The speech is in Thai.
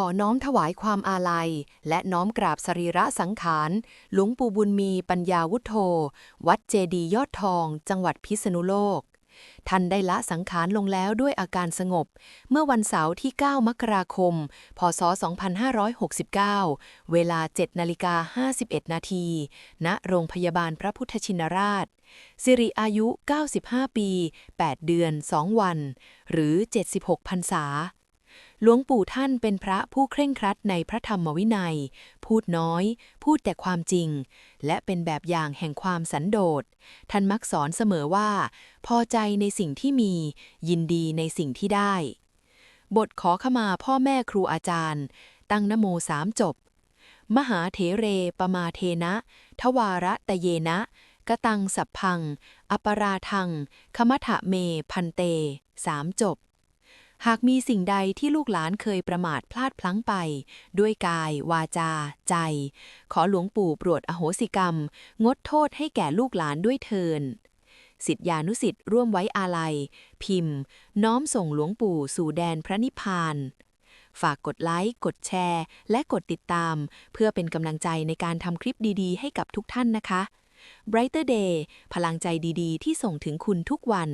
ขอน้อมถวายความอาลัย และน้อมกราบสรีระสังขาร หลวงปู่บุญมีปัญญาวุฒโธ วัดเจดียยอดทอง จังหวัดพิษณุโลก ท่านได้ละสังขารลงแล้วด้วยอาการสงบ เมื่อวันเสาร์ที่ 9 มกราคม พศ 2569 เวลา7นาฬิกา51 นาที ณ โรงพยาบาลพระพุทธชินราชสิริอายุ 95 ปี 8 เดือน 2 วัน หรือ 76พรรษา หลวงปู่ท่านเป็นพระผู้เคร่งครัดในพระธรรมวินัย พูดน้อย พูดแต่ความจริง และเป็นแบบอย่างแห่งความสันโดษ ท่านมักสอนเสมอว่า พอใจในสิ่งที่มี ยินดีในสิ่งที่ได้ บทขอขมาพ่อแม่ครูอาจารย์ ตั้งนโมสามจบ มหาเถเรปมาเทนะ ทวาระตะเยนะกตังสัพพัง อปราทัง คมถะเม พันเต สามจบ หากมีสิ่งใดที่ลูกหลานเคยประมาทพลาดพลั้งไป ด้วยกาย วาจา ใจ ขอหลวงปู่โปรดอโหสิกรรม งดโทษให้แก่ลูกหลานด้วยเทินสิทธิานุสิทธิ์ร่วมไว้อาลัย พิมพ์ น้อมส่งหลวงปู่สู่แดนพระนิพพาน ฝากกดไลค์ กดแชร์ และกดติดตาม เพื่อเป็นกำลังใจในการทำคลิปดีๆ ให้กับทุกท่านนะคะ Brighter Day พลังใจดีๆ ที่ส่งถึงคุณทุกวัน